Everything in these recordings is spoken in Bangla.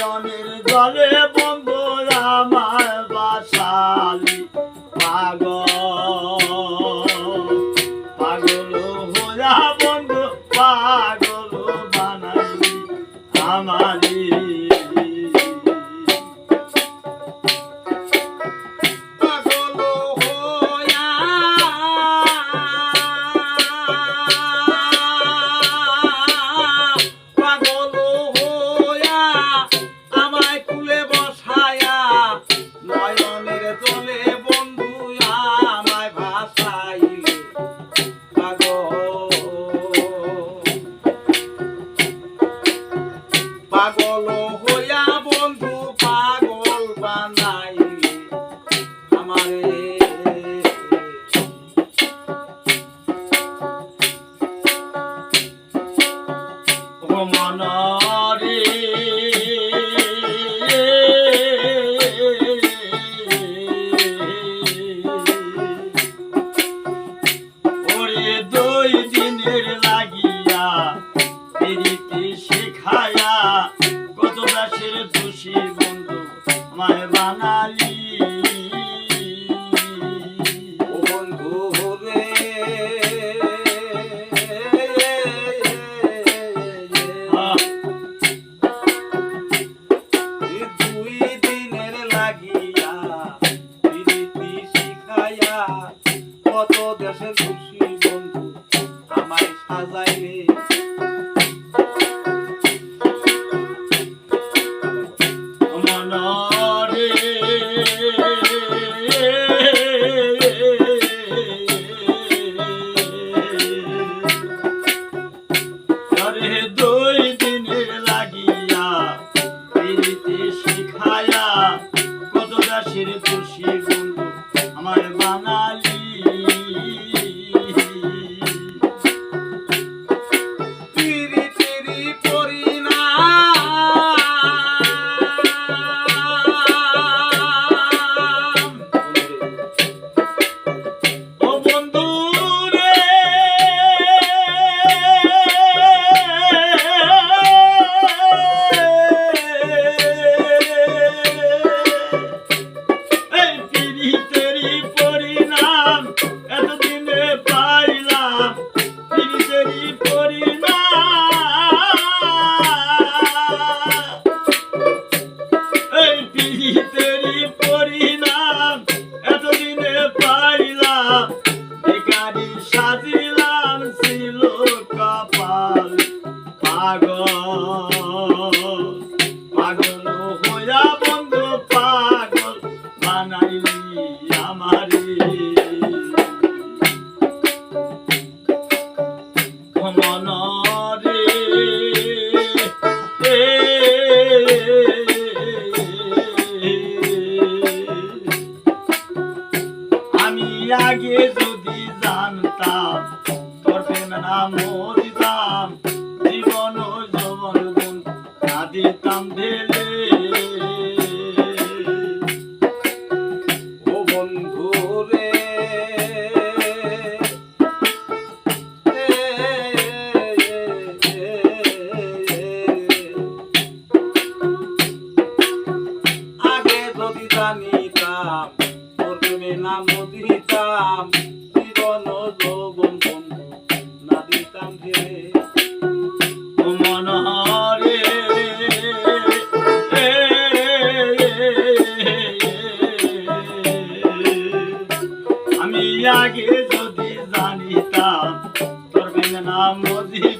নয়নের জলে বন্ধুরা আমার বাসালি। পাগল দুই দিনের লাগিয়া প্রীতি শিখাইয়া কত দেশের খুশি বন্ধু আমায় সাজাই রে মন মরিতাম জীবন যৌবন গুণ কাঁদিতাম ঢেলে। ও বন্ধু আগে যদি জানিতাম করবে না মদিতাম জীবন যৌবন আমি আগে যদি জানিতাম তোর নাম মজি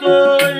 তুই